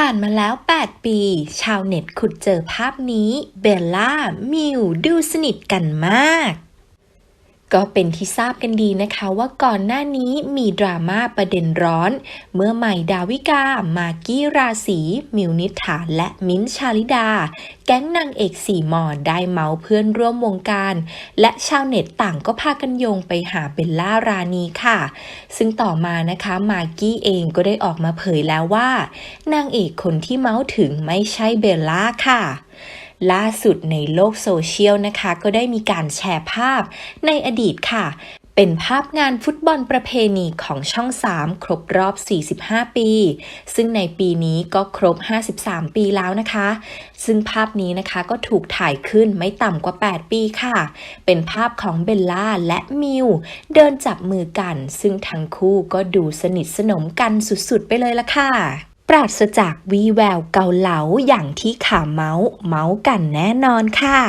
ผ่านมาแล้ว 8 ปี ชาวเน็ตขุดเจอภาพนี้ เบลล่า มิว ดูสนิทกันมาก ก็เป็นที่ทราบกันดีนะคะว่าก่อนหน้านี้มีดราม่าประเด็นร้อน เมื่อใหม่ดาวิกา มากกี้ราศีมิวนิษฐาและมิ้นชาลิดา แก๊งนางเอกสี่หมอได้เมาเพื่อนร่วมวงการ และชาวเน็ตต่างก็พากันโยงไปหาเบลล่ารานีค่ะ ซึ่งต่อมานะคะมากกี้เองก็ได้ออกมาเผยแล้วว่า นางเอกคนที่เมาส์ถึงไม่ใช่เบลล่าค่ะ ล่าสุดในโลกโซเชียลนะคะ ก็ได้มีการแชร์ภาพในอดีตค่ะ เป็นภาพงานฟุตบอลประเพณีของช่อง 3 ครบรอบ 45 ปี ซึ่งในปีนี้ก็ครบ 53 ปีแล้วนะคะ ซึ่งภาพนี้นะคะก็ถูกถ่ายขึ้นไม่ต่ำกว่า 8 ปีค่ะ เป็นภาพของเบลล่าและมิวเดินจับมือกัน ซึ่งทั้งคู่ก็ดูสนิทสนมกันสุดๆ ไปเลยละค่ะ ปราศจากวีแววเกาเหลาอย่างที่ข่าวเมาส์เมาส์กันแน่นอนค่ะ